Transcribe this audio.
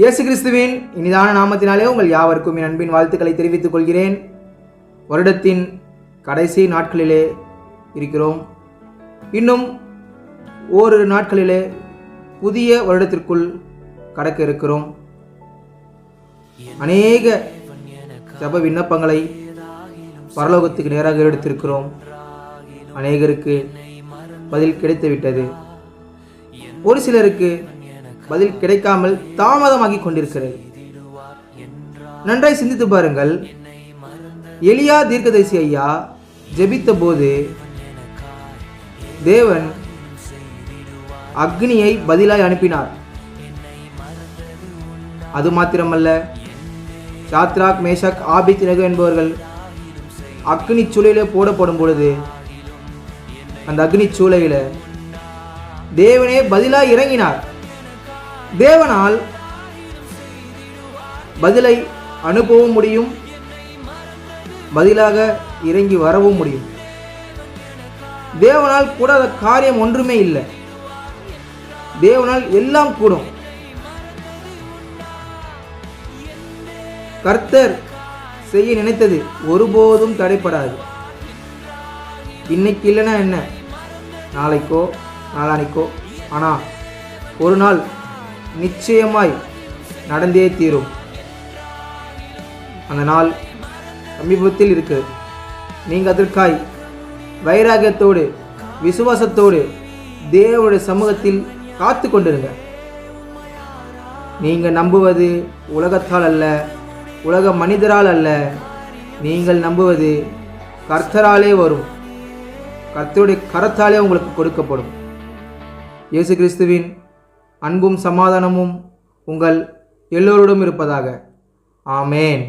இயேசு கிறிஸ்துவின் இனிதான நாமத்தினாலே உங்கள் யாவருக்கும் என் அன்பின் வாழ்த்துக்களை தெரிவித்துக் கொள்கிறேன். வருடத்தின் கடைசி நாட்களிலே இருக்கிறோம். இன்னும் ஓரிரு நாட்களிலே புதிய வருடத்திற்குள் கடக்க இருக்கிறோம். அநேக ஜப விண்ணப்பங்களை பரலோகத்துக்கு நேராக எடுத்திருக்கிறோம். அநேகருக்கு பதில் கிடைத்துவிட்டது. ஒரு சிலருக்கு பதில் கிடைக்காமல் தாமதமாகி கொண்டிருக்கிறது. நன்றாய் சிந்தித்து பாருங்கள். எளியா தீர்க்கதரிசி ஐயா ஜெபித்த போது தேவன் அக்னியை பதிலாய் அனுப்பினார். அது மாத்திரமல்ல சாத்ராக் மேஷாக் ஆபித் நகு என்பவர்கள் அக்னி சூளையிலே போடப்படும் பொழுது அந்த அக்னி சூளையில தேவனே பதிலாய் இறங்கினார். தேவனால் பதிலை அனுப்பவும் முடியும். பதிலாக இறங்கி வரவும் முடியும். தேவனால் கூடாத காரியம் ஒன்றுமே இல்லை. தேவனால் எல்லாம் கூடும். கர்த்தர் செய்ய நினைத்தது ஒருபோதும் தடைப்படாது. இன்னைக்கு இல்லைன்னா என்ன? நாளைக்கோ நாளானிக்கோ. ஆனால் ஒரு நாள் நிச்சயமாய் நடந்தே தீரும். அந்த நாள் சமீபத்தில் இருக்கு. நீங்கள் அதற்காய் வைராகியத்தோடு விசுவாசத்தோடு தேவனுடைய சமூகத்தில் காத்து கொண்டிருங்க. நீங்கள் நம்புவது உலகத்தால் அல்ல உலக மனிதரால் அல்ல. நீங்கள் நம்புவது கர்த்தராலே வரும். கர்த்தருடைய கரத்தாலே உங்களுக்கு கொடுக்கப்படும். இயேசு கிறிஸ்துவின் அன்பும் சமாதானமும் உங்கள் எல்லோரோடும் இருப்பதாக. ஆமேன்.